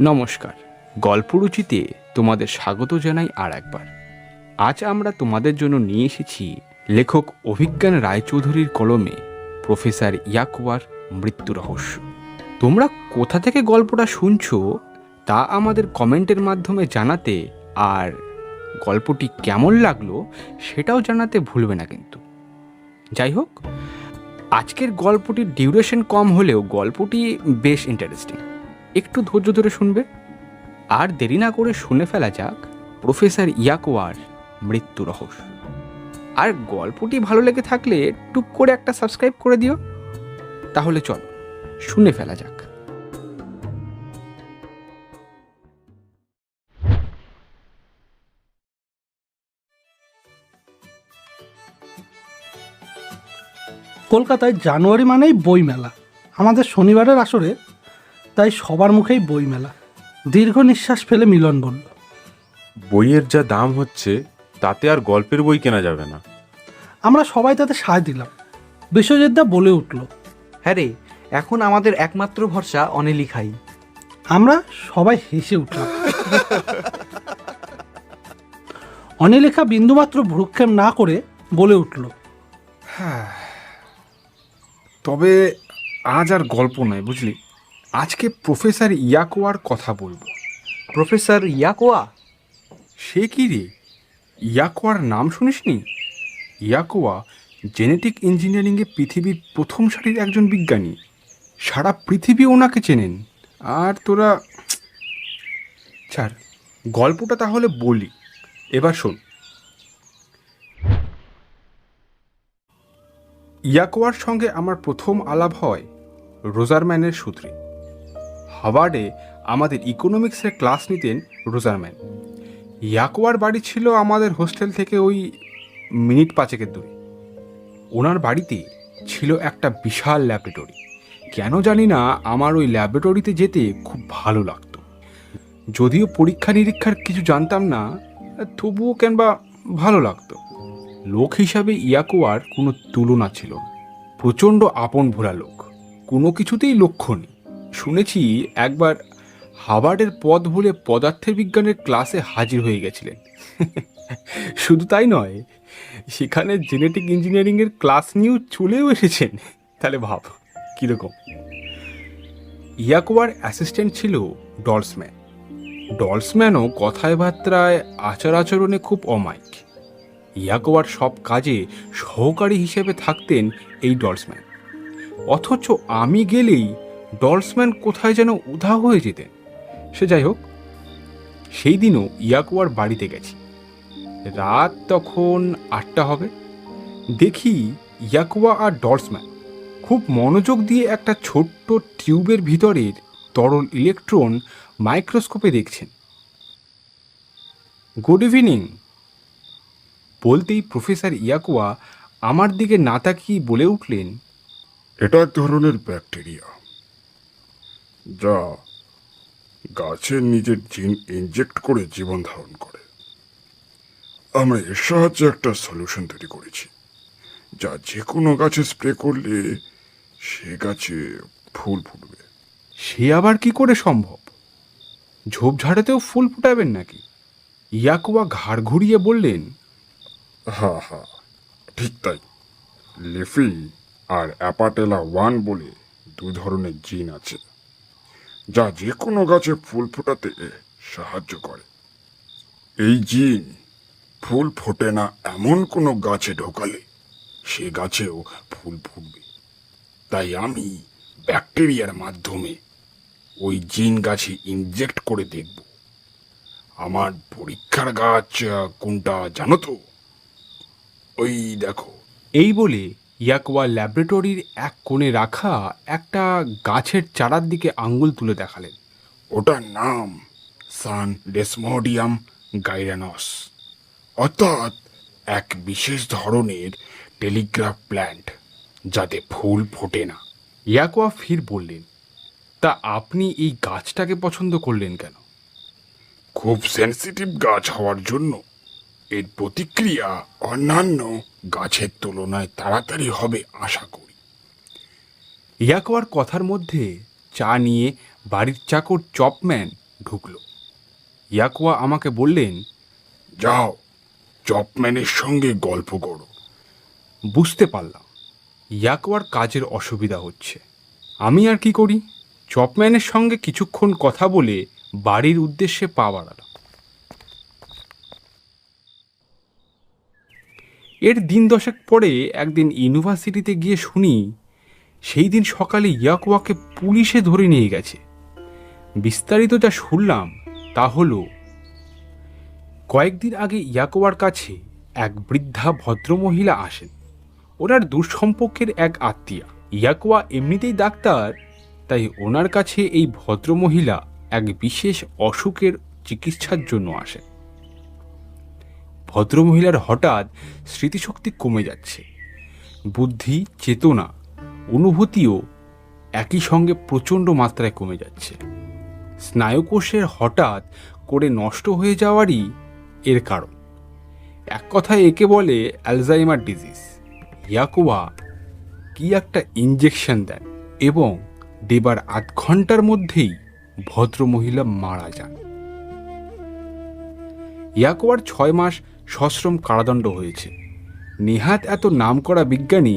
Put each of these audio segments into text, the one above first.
নমস্কার। গল্পরুচিতে তোমাদের স্বাগত জানাই আর একবার। আজ আমরা তোমাদের জন্য নিয়ে এসেছি লেখক অভিজ্ঞান রায়চৌধুরীর কলমে প্রফেসর ইয়াকুয়ার মৃত্যু রহস্য। তোমরা কোথা থেকে গল্পটা শুনছো তা আমাদের কমেন্টের মাধ্যমে জানাতে আর গল্পটি কেমন লাগল সেটাও জানাতে ভুলবে না কিন্তু। যাই হোক, আজকের গল্পটির ডিউরেশন কম হলেও গল্পটি বেশ ইন্টারেস্টিং একটু ধৈর্য ধরে শুনবে? আর দেরি না করে শুনে ফেলা যাক, প্রফেসর ইয়াকোয়ার মৃত্যু রহস্য। আর গল্পটি ভালো লেগে থাকলে টুক করে একটা সাবস্ক্রাইব করে দিও। তাহলে চল, শুনে ফেলা যাক। কলকাতায় জানুয়ারি মানেই বইমেলা। আমাদের শনিবারের আসরে তাই সবার মুখেই বই মেলা দীর্ঘ নিঃশ্বাস ফেলে মিলন বলল বইয়ের যা দাম হচ্ছে তাতে আর গল্পের বই কেনা যাবে না। আমরা সবাই তাতে সায় দিলাম। বিশ্বজিৎদা বলে উঠল হ্যাঁ রে এখন আমাদের একমাত্র ভরসা অনেলিখাই। আমরা সবাই হেসে উঠলাম। অনিলেখা বিন্দুমাত্র ভ্রুক্ষেপ না করে বলে উঠল হ্যাঁ তবে আজ আর গল্প নয় বুঝলি? আজকে প্রফেসর ইয়াকোয়ার কথা বলব। প্রফেসর ইয়াকোয়া? সে কি রে? ইয়াকোয়ার নাম শুনিসনি? ইয়াকোয়া জেনেটিক ইঞ্জিনিয়ারিংয়ে পৃথিবীর প্রথম সারির একজন বিজ্ঞানী। সারা পৃথিবী ওনাকে চেনেন। আর তোরা ছাড় গল্পটা তাহলে বলি। এবার শোন। ইয়াকোয়ার সঙ্গে আমার প্রথম আলাপ হয় রোজারম্যানের সূত্রে। হাওয়ার্ডে আমাদের ইকোনমিক্সের ক্লাস নিতেন রোজারম্যান। ইয়াকোয়ার বাড়ি ছিল আমাদের হোস্টেল থেকে ওই মিনিট পাঁচেকের দূরে। ওনার বাড়িতে ছিল একটা বিশাল ল্যাবরেটরি। কেন জানি না আমার ওই ল্যাবরেটরিতে যেতে খুব ভালো লাগতো। যদিও পরীক্ষা নিরীক্ষার কিছু জানতাম না, তবুও কেনবা ভালো লাগতো। লোক হিসাবে ইয়াকোয়ার কোনো তুলনা ছিল প্রচণ্ড আপন ভোলা লোক। কোনো কিছুতেই লক্ষ্য নেই। শুনেছি একবার হাবার্ডের পদ ভুলে পদার্থের বিজ্ঞানের ক্লাসে হাজির হয়ে গেছিলেন। শুধু তাই নয়, সেখানে জেনেটিক ইঞ্জিনিয়ারিংয়ের ক্লাস নিয়েও চলেও এসেছেন। তাহলে ভাব, কীরকম? ইয়াকোয়ার অ্যাসিস্ট্যান্ট ছিল ডলসম্যান। ডলসম্যানও কথায় বার্তায় আচার আচরণে খুব অমায়িক। ইয়াকোয়ার সব কাজে সহকারী হিসেবে থাকতেন এই ডলসম্যান। অথচ আমি গেলেই ডলসম্যান কোথায় যেন উধাও হয়ে যেতেন। সে যাই হোক, সেই দিনও ইয়াকুয়ার বাড়িতে গেছি। রাত তখন আটটা হবে। দেখি ইয়াকুয়া আর ডলসম্যান খুব মনোযোগ দিয়ে একটা ছোট্ট টিউবের ভিতরের তরল ইলেকট্রন মাইক্রোস্কোপে দেখছেন। গুড ইভিনিং, বলতেই প্রফেসর ইয়াকুয়া আমার দিকে না তাকিয়ে বলে উঠলেন, এটা এক ধরনের ব্যাকটেরিয়া। যা গাছের নিজের জিন ইনজেক্ট করে জীবন ধারণ করে। আমরা এর সাহায্যে একটা সলিউশন তৈরি করেছি। যা যে কোনো গাছে স্প্রে করলে সে গাছে ফুল ফুটবে। সে আবার কি করে সম্ভব? ঝোপঝাড়েতেও ফুল ফুটাবেন নাকি? ইয়াকুয়া ঘাড় ঘুরিয়ে বললেন হা হা ঠিক তাই। লিফি আর অ্যাপাটেলা ওয়ান বলে দু ধরনের জিন আছে। যা যে কোনো গাছে ফুল ফোটাতে সাহায্য করে। এই জিন ফুল ফোটে না এমন কোনো গাছে ঢোকালে সে গাছেও ফুল ফুটবে। তাই আমি ব্যাকটেরিয়ার মাধ্যমে ওই জিন গাছে ইনজেক্ট করে দেখব। আমার পরীক্ষার গাছ কোনটা জানো তো? ওই দেখো। এই বলে ইয়াকুয়া ল্যাবরেটরির এক কোণে রাখা একটা গাছের চারার দিকে আঙ্গুল তুলে দেখালেন। ওটার নাম সান ডেসমোডিয়াম গাইরানস। অর্থাৎ এক বিশেষ ধরনের টেলিগ্রাফ প্ল্যান্ট যাতে ফুল ফোটে না। ইয়াকোয়া ফির বললেন তা আপনি এই গাছটাকে পছন্দ করলেন কেন? খুব সেনসিটিভ গাছ হওয়ার জন্য এর প্রতিক্রিয়া অন্যান্য গাছের তুলনায় তাড়াতাড়ি হবে আশা করি। ইয়াকোয়ার কথার মধ্যে চা নিয়ে বাড়ির চাকর চপম্যান ঢুকল। ইয়াকুয়া আমাকে বললেন, যাও, চপম্যানের সঙ্গে গল্প করো। বুঝতে পারলাম। ইয়াকোয়ার কাজের অসুবিধা হচ্ছে। আমি আর কি করি? চপম্যানের সঙ্গে কিছুক্ষণ কথা বলে বাড়ির উদ্দেশ্যে পা বাড়ালাম। এর দিন দশেক পরে একদিন ইউনিভার্সিটিতে গিয়ে শুনি, সেই দিন সকালে ইয়াকুয়াকে পুলিশে ধরে নিয়ে গেছে। বিস্তারিত যা শুনলাম তা হলো, কয়েকদিন আগে ইয়াকোয়ার কাছে এক বৃদ্ধা ভদ্রমহিলা আসেন। ওনার দুঃসম্পর্কের এক আত্মীয়া। ইয়াকোয়া এমনিতেই ডাক্তার, তাই ওনার কাছে এই ভদ্রমহিলা এক বিশেষ অসুখের চিকিৎসার জন্য আসেন। ভদ্রমহিলার হঠাৎ স্মৃতিশক্তি কমে যাচ্ছে। বুদ্ধি, চেতনা, অনুভূতিও একই সঙ্গে প্রচণ্ড মাত্রায় কমে যাচ্ছে। স্নায়ুকোষের হঠাৎ করে নষ্ট হয়ে যাওয়ারই এর কারণ। এক কথায় একে বলে অ্যালজাইমার ডিজিজ। ইয়াকুয়া কি একটা ইঞ্জেকশন দেন এবং দেবার আধ ঘণ্টার মধ্যেই ভদ্রমহিলা মারা যান। ইয়াকুয়ার ছয় মাস সশ্রম কারাদণ্ড হয়েছে। নেহাত এত নামকরা বিজ্ঞানী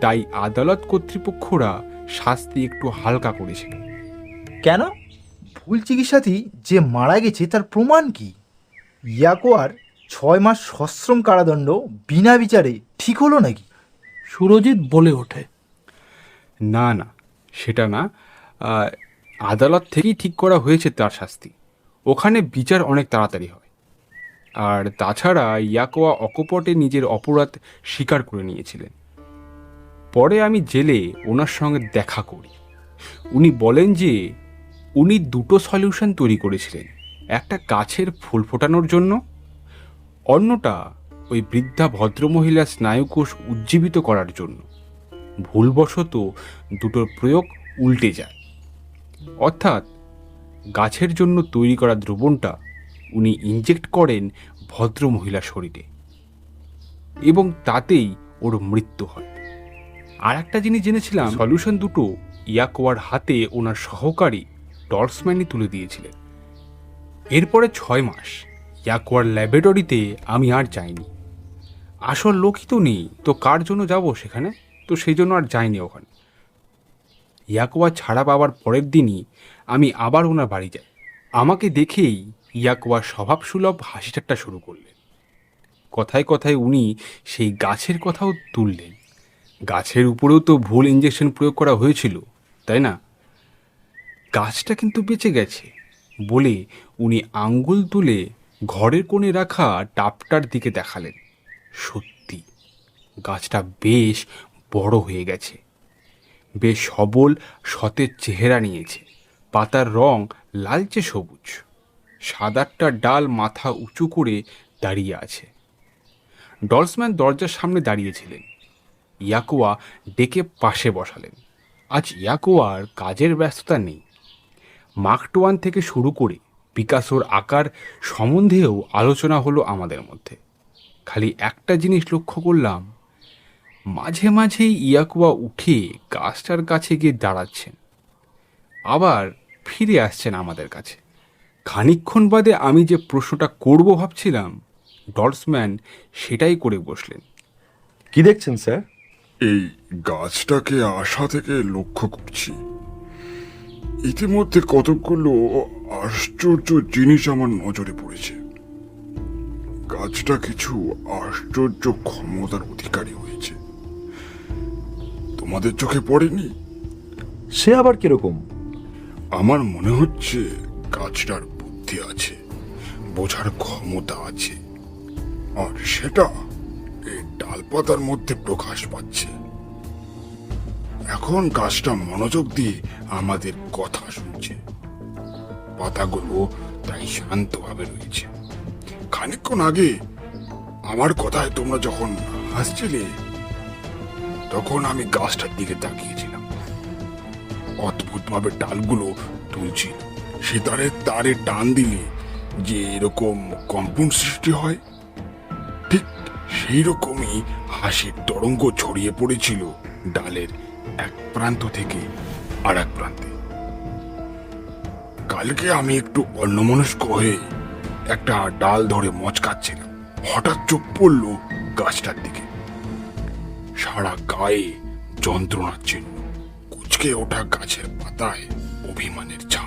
তাই আদালত কর্তৃপক্ষরা শাস্তি একটু হালকা করেছিল কেন? ভুল চিকিৎসাতেই যে মারা গেছে তার প্রমাণ কি? ইয়াকোয়ার ছয় মাস সশ্রম কারাদণ্ড বিনা বিচারে ঠিক হলো নাকি? সুরজিৎ বলে ওঠে। না না সেটা না। আদালত থেকেই ঠিক করা হয়েছে তার শাস্তি। ওখানে বিচার অনেক তাড়াতাড়ি হয়। আর তাছাড়া ইয়াকোয়া অকপটে নিজের অপরাধ স্বীকার করে নিয়েছিলেন। পরে আমি জেলে ওনার সঙ্গে দেখা করি। উনি বলেন যে, উনি দুটো সলিউশন তৈরি করেছিলেন, একটা গাছের ফুল ফোটানোর জন্য, অন্যটা ওই বৃদ্ধা ভদ্রমহিলার স্নায়ুকোষ উজ্জীবিত করার জন্য। ভুলবশত দুটোর প্রয়োগ উল্টে যায়। অর্থাৎ গাছের জন্য তৈরি করা দ্রবণটা উনি ইনজেক্ট করেন ভদ্র মহিলা শরীরে। এবং তাতেই ওর মৃত্যু হয়। আর একটা জিনিস জেনেছিলাম সলিউশন দুটো ইয়াকোয়ার হাতে ওনার সহকারী ডলসম্যানই তুলে দিয়েছিলেন। এরপরে ছয় মাস ইয়াকোয়ার ল্যাবরেটরিতে আমি আর যাইনি। আসল লোকই তো নেই, তো কার জন্য যাব সেখানে? তো সেই জন্য আর যাইনি ওখানে। ইয়াকোয়া ছাড়া পাওয়ার পরের দিনই আমি আবার ওনার বাড়ি যাই। আমাকে দেখেই ইয়াকোয়া স্বভাবসুলভ হাসি ঠাট্টা শুরু করলেন। কথায় কথায় উনি সেই গাছের কথাও তুললেন। গাছের উপরেও তো ভুল ইঞ্জেকশন প্রয়োগ করা হয়েছিল, তাই না? গাছটা কিন্তু বেঁচে গেছে বলে উনি আঙ্গুল তুলে ঘরের কোণে রাখা টাপটার দিকে দেখালেন। সত্যি, গাছটা বেশ বড় হয়ে গেছে। বেশ সবল, সতেজ চেহারা নিয়েছে। পাতার রং লালচে সবুজ। সাদারটা ডাল মাথা উঁচু করে দাঁড়িয়ে আছে। ডলসম্যান দরজার সামনে দাঁড়িয়েছিলেন। ইয়াকোয়া ডেকে পাশে বসালেন। আজ ইয়াকোয়ার কাজের ব্যস্ততা নেই। মার্কটোয়ান থেকে শুরু করে পিকাসোর আকার সম্বন্ধেও আলোচনা হলো আমাদের মধ্যে। খালি একটা জিনিস লক্ষ্য করলাম, মাঝে মাঝেই ইয়াকুয়া উঠে গাছটার কাছে গিয়ে দাঁড়াচ্ছেন। আবার ফিরে আসছেন আমাদের কাছে। খানিকক্ষণ বাদে আমি যে প্রশ্নটা করব ভাবছিলাম ডলসম্যান সেটাই করে বসলেন। কি দেখছেন স্যার? এই গাছটাকে আশা থেকে লক্ষ্য করছি। ইতিমধ্যে কতকগুলো আশ্চর্য জিনিস আমার নজরে পড়েছে। গাছটা কিছু আশ্চর্য ক্ষমতার অধিকারী হয়েছে। তোমাদের চোখে পড়েনি? সে আবার কীরকম? আমার মনে হচ্ছে গাছটার বুদ্ধি আছে, বোঝার ক্ষমতা আছে, আর সেটা এই ডালপাতার মধ্যে প্রকাশ পাচ্ছে। এখন গাছটা মনোযোগ দিয়ে আমাদের কথা শুনছে। পাতাগুলো তাই শান্তভাবে রয়েছে। খানিকক্ষণ আগে আমার কথায় তোমরা যখন হাসছিলে, তখন আমি গাছটার দিকে তাকিয়েছিলাম। অদ্ভুতভাবে ডালগুলো তুলছিল সেতারের তারে টান দিলে যে এরকম কম্পন সৃষ্টি হয়। ঠিক সেই রকমই হাসির তরঙ্গ ছড়িয়ে পড়েছিল ডালের এক প্রান্ত থেকে আর এক প্রান্তে। কালকে আমি একটু অন্যমনস্ক হয়ে একটা ডাল ধরে মচকাচ্ছিলাম হঠাৎ চোখ পড়ল গাছটার দিকে। সারা গায়ে যন্ত্রণার চিহ্ন। কুচকে ওঠা গাছের পাতায় অভিমানের ছাপ।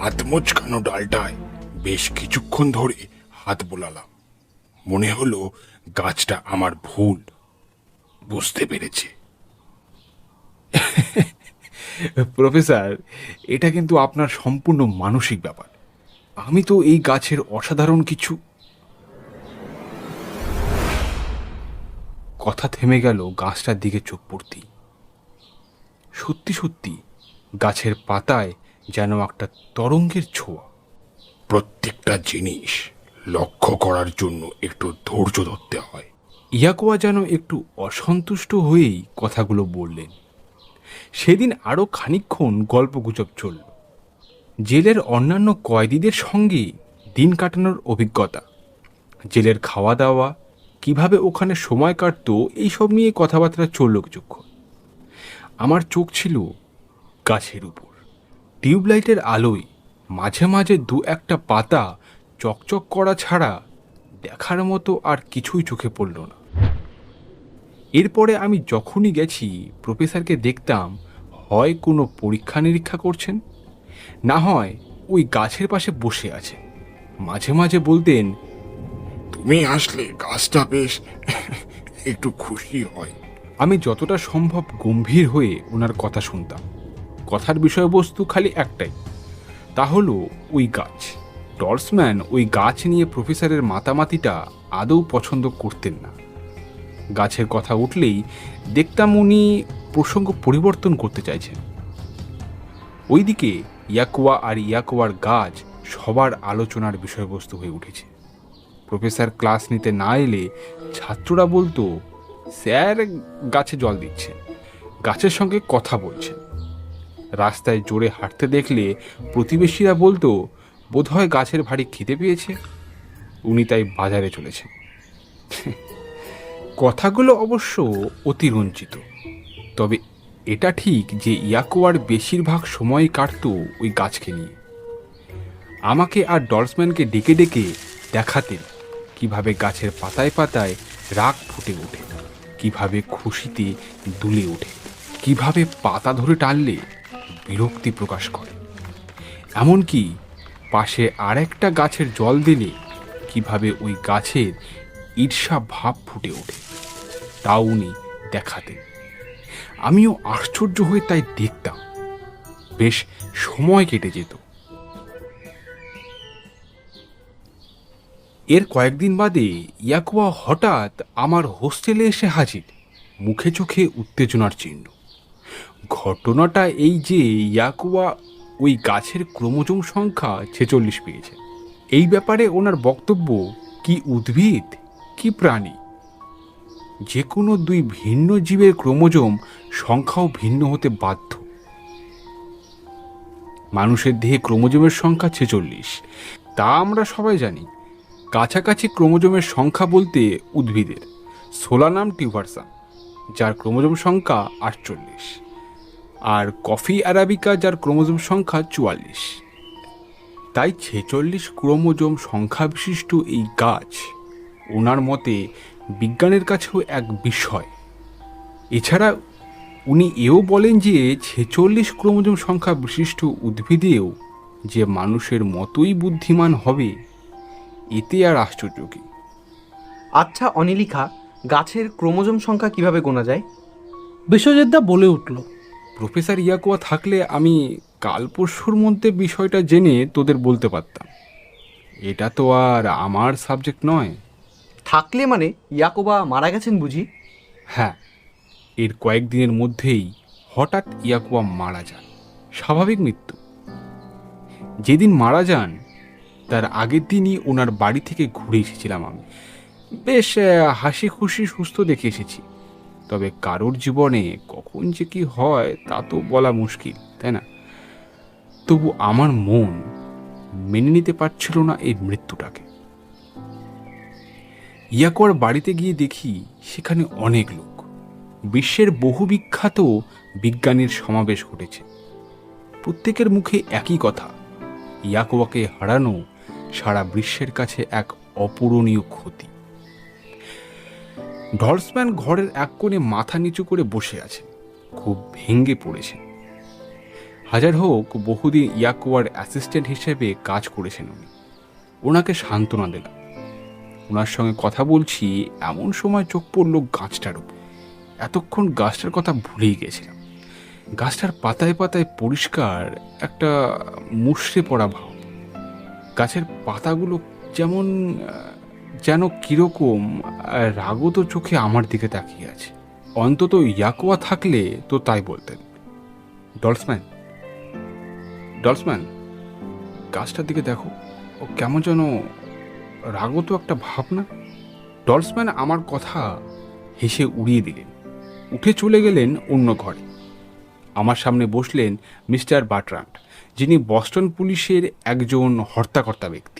হাত মোচকানো ডালটায় বেশ কিছুক্ষণ ধরে হাত বোলালাম। মনে হলো গাছটা আমার ভুল। বুঝতে পেরেছে। প্রফেসর, এটা কিন্তু আপনার সম্পূর্ণ মানসিক ব্যাপার। আমি তো এই গাছের অসাধারণ কিছু। কথা থেমে গেল গাছটার দিকে চোখ পড়তেই। সত্যি সত্যি গাছের পাতায় যেন একটা তরঙ্গের ছোঁয়া। প্রত্যেকটা জিনিস লক্ষ্য করার জন্য একটু ধৈর্য ধরতে হয়। ইয়াকোয়া যেন একটু অসন্তুষ্ট হয়েই কথাগুলো বললেন। সেদিন আরও খানিকক্ষণ গল্পগুজব চলল। জেলের অন্যান্য কয়েদিদের সঙ্গে দিন কাটানোর অভিজ্ঞতা জেলের খাওয়া দাওয়া কীভাবে ওখানে সময় কাটতো এইসব নিয়ে কথাবার্তা চলল কিছুক্ষণ। আমার চোখ ছিল গাছের উপর। টিউবলাইটের আলোয় মাঝে মাঝে দু একটা পাতা চকচক করা ছাড়া দেখার মতো আর কিছুই চোখে পড়ল না। এরপরে আমি যখনই গেছি, প্রফেসরকে দেখতাম, হয় কোনো পরীক্ষা নিরীক্ষা করছেন, না হয় ওই গাছের পাশে বসে আছে। মাঝে মাঝে বলতেন, তুমি আসলে গাছটা বেশ একটু খুশি হয়। আমি যতটা সম্ভব গম্ভীর হয়ে ওনার কথা শুনতাম। কথার বিষয়বস্তু খালি একটাই, তা হলো ওই গাছ। ডলসম্যান ওই গাছ নিয়ে প্রফেসরের মাতামাতিটা আদৌ পছন্দ করতেন না। গাছের কথা উঠলেই দেখতাম উনি প্রসঙ্গ পরিবর্তন করতে চাইছেন। ওইদিকে ইয়াকুয়া আর ইয়াকুয়ার গাছ সবার আলোচনার বিষয়বস্তু হয়ে উঠেছে। প্রফেসর ক্লাস নিতে না এলে ছাত্ররা বলতো, স্যার, গাছে জল দিচ্ছে গাছের সঙ্গে কথা বলছে রাস্তায় জোরে হাঁটতে দেখলে প্রতিবেশীরা বলতো, বোধহয় গাছের ভারী খিদে পেয়েছে। উনি তাই বাজারে চলেছেন। কথাগুলো অবশ্য অতিরঞ্চিত তবে এটা ঠিক যে ইয়াকোয়ার বেশিরভাগ সময় কাটত ওই গাছকে নিয়ে। আমাকে আর ডলসম্যানকে ডেকে ডেকে দেখাতেন কীভাবে গাছের পাতায় পাতায় রাগ ফুটে ওঠে, কীভাবে খুশিতে দুলে ওঠে, কীভাবে পাতা ধরে টানলে বিরক্তি প্রকাশ করে। এমনকি পাশে আরেকটা গাছের জল দিলে কীভাবে ওই গাছের ঈর্ষা ভাব ফুটে ওঠে, তাও উনি দেখাতেন। আমিও আশ্চর্য হয়ে তাই দেখতাম। বেশ সময় কেটে যেত। এর কয়েকদিন বাদে ইয়াকুয়া হঠাৎ আমার হোস্টেলে এসে হাজির। মুখে চোখে উত্তেজনার চিহ্ন। ঘটনাটা এই যে ইয়াকুয়া ওই গাছের ক্রোমোজোম সংখ্যা ছেচল্লিশ পেয়েছে। এই ব্যাপারে ওনার বক্তব্য কি উদ্ভিদ, কি প্রাণী? যে কোনো দুই ভিন্ন জীবের ক্রোমোজোম সংখ্যাও ভিন্ন হতে বাধ্য। মানুষের দেহে ক্রোমোজোমের সংখ্যা ছেচল্লিশ। তা আমরা সবাই জানি। কাছাকাছি ক্রোমোজোমের সংখ্যা বলতে উদ্ভিদের। সোলানাম টিউভারসাম যার ক্রোমোজোম সংখ্যা আটচল্লিশ। আর কফি অ্যারাবিকা যার ক্রোমোজোম সংখ্যা চুয়াল্লিশ। তাই ছেচল্লিশ ক্রোমোজোম সংখ্যা বিশিষ্ট এই গাছ ওনার মতে বিজ্ঞানের কাছেও এক বিষয়। এছাড়া উনি এও বলেন যে ছেচল্লিশ ক্রোমোজোম সংখ্যা বিশিষ্ট উদ্ভিদেও যে মানুষের মতোই বুদ্ধিমান হবে এতে আর আশ্চর্য কি? আচ্ছা অনিলিখা গাছের ক্রোমোজোম সংখ্যা কীভাবে গোনা যায়? বিশ্বজিৎদা বলে উঠল প্রফেসর ইয়াকুয়া থাকলে আমি কাল পরশুর মধ্যে বিষয়টা জেনে তোদের বলতে পারতাম। এটা তো আর আমার সাবজেক্ট নয়। থাকলে মানে ইয়াকোবা মারা গেছেন বুঝি? হ্যাঁ এর কয়েকদিনের মধ্যেই হঠাৎ ইয়াকুয়া মারা যান। স্বাভাবিক মৃত্যু। যেদিন মারা যান তার আগের দিনই ওনার বাড়ি থেকে ঘুরে এসেছিলাম আমি। বেশ হাসি খুশি সুস্থ দেখে এসেছি। তবে কারোর জীবনে কখন যে কি হয় তা তো বলা মুশকিল, তাই না? তবু আমার মন মেনে নিতে পারছিল না এই মৃত্যুটাকে। ইয়াকোয়ার বাড়িতে গিয়ে দেখি সেখানে অনেক লোক। বিশ্বের বহু বিখ্যাত বিজ্ঞানীর সমাবেশ ঘটেছে। প্রত্যেকের মুখে একই কথা, ইয়াকোয়াকে হারানো সারা বিশ্বের কাছে এক অপূরণীয় ক্ষতি। ডলসম্যান ঘরের এক কোণে মাথা নিচু করে বসে আছে। খুব ভেঙে পড়েছেন হাজার হোক, বহুদিন ইয়াকোয়ার অ্যাসিস্ট্যান্ট হিসেবে কাজ করেছেন উনি। ওনাকে সান্ত্বনা দিলাম। ওনার সঙ্গে কথা বলছি, এমন সময় চোখ পড়ল গাছটার উপর। এতক্ষণ গাছটার কথা ভুলেই গেছিলাম। গাছটার পাতায় পাতায় পরিষ্কার একটা মুষড়ে পড়া ভাব। গাছের পাতাগুলো যেমন যেন কীরকম রাগত চোখে আমার দিকে তাকিয়ে আছে। অন্তত ইয়াকোয়া থাকলে তো তাই বলতেন। ডলসম্যান ডলসম্যান, গাছটার দিকে দেখো। ও কেমন যেন রাগত একটা ভাবনা। ডলসম্যান আমার কথা হেসে উড়িয়ে দিলেন। উঠে চলে গেলেন অন্য ঘরে। আমার সামনে বসলেন মিস্টার বাটরান্ট, যিনি বস্টন পুলিশের একজন হর্তাকর্তা ব্যক্তি।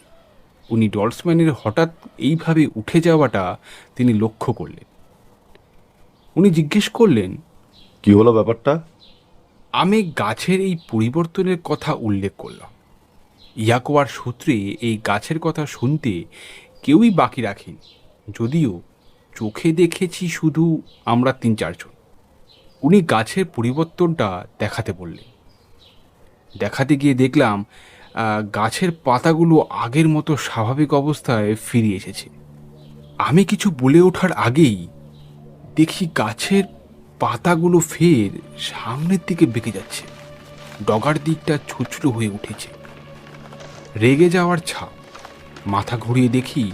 উনি ডলসম্যানের হঠাৎ এইভাবে উঠে যাওয়াটা তিনি লক্ষ্য করলেন। উনি জিজ্ঞেস করলেন কি হলো ব্যাপারটা? আমি গাছের এই পরিবর্তনের কথা উল্লেখ করলাম। ইয়াকোয়ার সূত্রে এই গাছের কথা শুনতে কেউই বাকি রাখেনি। যদিও চোখে দেখেছি শুধু আমরা তিন চারজন। উনি গাছের পরিবর্তনটা দেখাতে বললেন। দেখাতে গিয়ে দেখলাম গাছের পাতাগুলো আগের মতো স্বাভাবিক অবস্থায় ফিরে এসেছে। আমি কিছু বলে ওঠার আগেই দেখি গাছের পাতাগুলো ফের সামনের দিকে বেঁকে যাচ্ছে। ডগার দিকটা ছুচলো হয়ে উঠেছে। রেগে যাওয়ার ছাপ। মাথা ঘুরিয়ে দেখি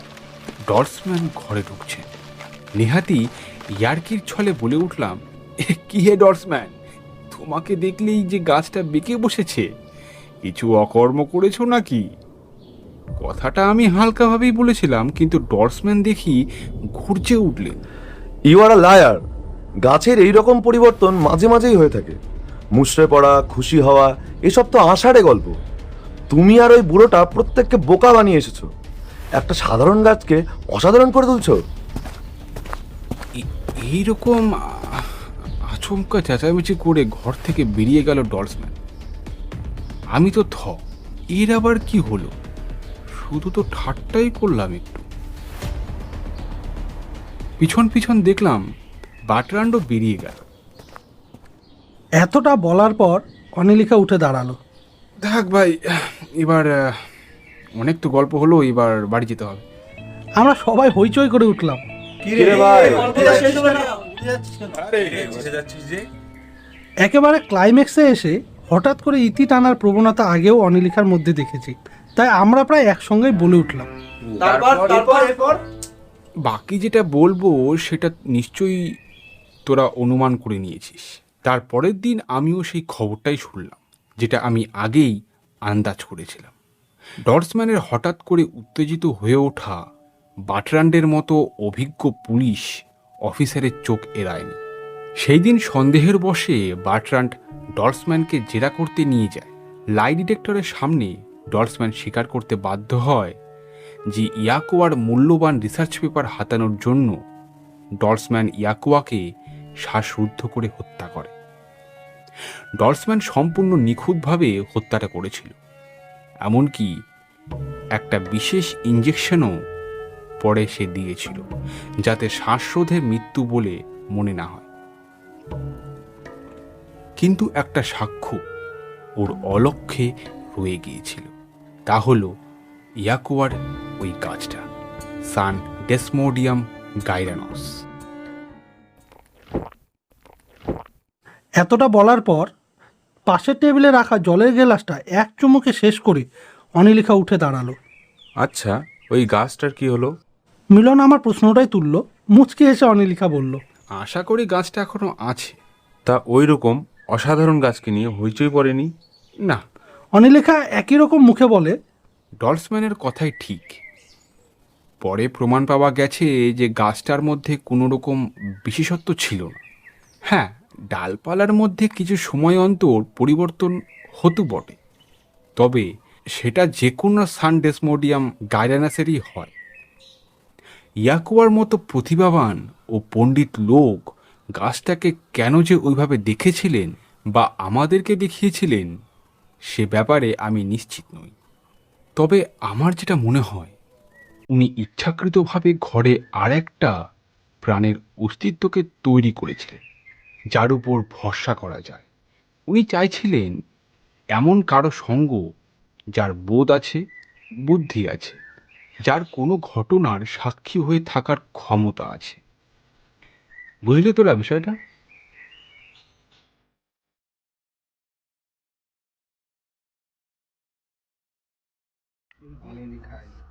ডলসম্যান ঘরে ঢুকছে। নেহাতি ইয়ার্কির ছলে বলে উঠলাম "এ, কি হে ডলসম্যান তোমাকে দেখলেই যে গাছটা বেঁকে বসেছে? কিছু অকর্ম করেছ নাকি? কথাটা আমি হালকাভাবেই বলেছিলাম কিন্তু ডলসম্যান দেখি ঘুরছে উঠলেন ইউ আর আ লায়ার গাছের এই রকম পরিবর্তন মাঝে মাঝেই হয়ে থাকে। মুষড়ে পড়া খুশি হওয়া এসব তো আষাঢ়ে গল্প। তুমি আর ওই বুড়োটা প্রত্যেককে বোকা বানিয়ে এসেছ। একটা সাধারণ গাছকে অসাধারণ করে তুলছ। এইরকম আচমকা চেঁচামেচি করে ঘর থেকে বেরিয়ে গেল ডলসম্যান আমি তো থ। এর আবার কি হলো? শুধু তো ঠাট্টাই করলাম একটু। পিছন পিছন দেখলাম বাটরান্ডও বেরিয়ে গেল। এতটা বলার পর অনিলিকা উঠে দাঁড়াল। দেখ ভাই এবার অনেক তো গল্প হলো এবার বাড়ি যেতে হবে। আমরা সবাই হইচই করে উঠলাম। একেবারে ক্লাইম্যাক্সে এসে হঠাৎ করে ইতি টানার প্রবণতা আগেও অনিলিকার মধ্যে দেখেছি। তাই আমরা প্রায় একসঙ্গেই বলে উঠলাম। বাকি যেটা বলব সেটা নিশ্চয়ই তোরা অনুমান করে নিয়েছিস। তার পরের দিন আমিও সেই খবরটাই শুনলাম যেটা আমি আগেই আন্দাজ করেছিলাম। ডর্সম্যানের হঠাৎ করে উত্তেজিত হয়ে ওঠা বাটরান্ডের মতো অভিজ্ঞ পুলিশ অফিসারের চোখ এড়ায়নি। সেই দিন সন্দেহের বশে বাটরান্ড ডলসম্যানকে জেরা করতে নিয়ে যায়। লাই ডিটেক্টরের সামনে ডলসম্যান স্বীকার করতে বাধ্য হয় যে ইয়াকোয়ার মূল্যবান রিসার্চ পেপার হাতানোর জন্য ডলসম্যান ইয়াকোয়াকে শ্বাসরুদ্ধ করে হত্যা করে। ডলসম্যান সম্পূর্ণ নিখুঁতভাবে হত্যাটা করেছিল। এমনকি একটা বিশেষ ইঞ্জেকশনও পরে সে দিয়েছিল, যাতে শ্বাসরোধের মৃত্যু বলে মনে না হয়। কিন্তু একটা সাক্ষ্য ওর অলক্ষে রয়ে গিয়েছিল। তা হলো ইয়াকুয়ার ওই গাছটা সান ডেসমোডিয়াম গাইরানস। এতটা বলার পর পাশের টেবিলে রাখা জলের গ্লাসটা এক চুমুকে শেষ করে অনিলিখা উঠে দাঁড়াল। আচ্ছা ওই গাছটার কি হলো? মিলন আমার প্রশ্নটাই তুলল মুচকে এসে অনিলিখা বলল আশা করি গাছটা এখনও আছে। তা ওই রকম অসাধারণ গাছকে নিয়ে হইচই পড়েনি? না অনিলেখা একই রকম মুখে বলে ডলসম্যানের কথাই ঠিক। পরে প্রমাণ পাওয়া গেছে যে গাছটার মধ্যে কোনো রকম বিশেষত্ব ছিল না। হ্যাঁ ডালপালার মধ্যে কিছু সময় অন্তর পরিবর্তন হতো বটে। তবে সেটা যে কোনো সান ডেসমোডিয়াম গাইরানাসেরই হয়। ইয়াকুয়ার মতো প্রতিভাবান ও পণ্ডিত লোক গাছটাকে কেন যে ওইভাবে দেখেছিলেন বা আমাদেরকে দেখিয়েছিলেন, সে ব্যাপারে আমি নিশ্চিত নই। তবে আমার যেটা মনে হয়, উনি ইচ্ছাকৃতভাবে ঘরে আরেকটা প্রাণের অস্তিত্বকে তৈরি করেছিলেন, যার উপর ভরসা করা যায়। উনি চাইছিলেন এমন কারও সঙ্গ যার বোধ আছে, বুদ্ধি আছে, যার কোনো ঘটনার সাক্ষী হয়ে থাকার ক্ষমতা আছে। বুঝলে তোরা বিষয়টা?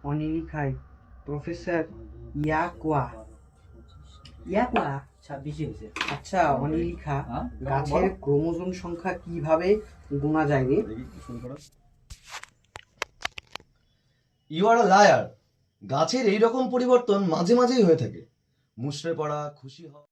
অনিলিখায় প্রফেসর ইয়াকোয়া। ইয়াকোয়া? ছাব্বিশে আচ্ছা অনিলিখা গাছের ক্রোমোজোম সংখ্যা কীভাবে গোনা যায় রে? ইউ আর লায়ার গাছের এই রকম পরিবর্তন মাঝে মাঝেই হয়ে থাকে। মুষড়ে পড়া খুশি হওয়া।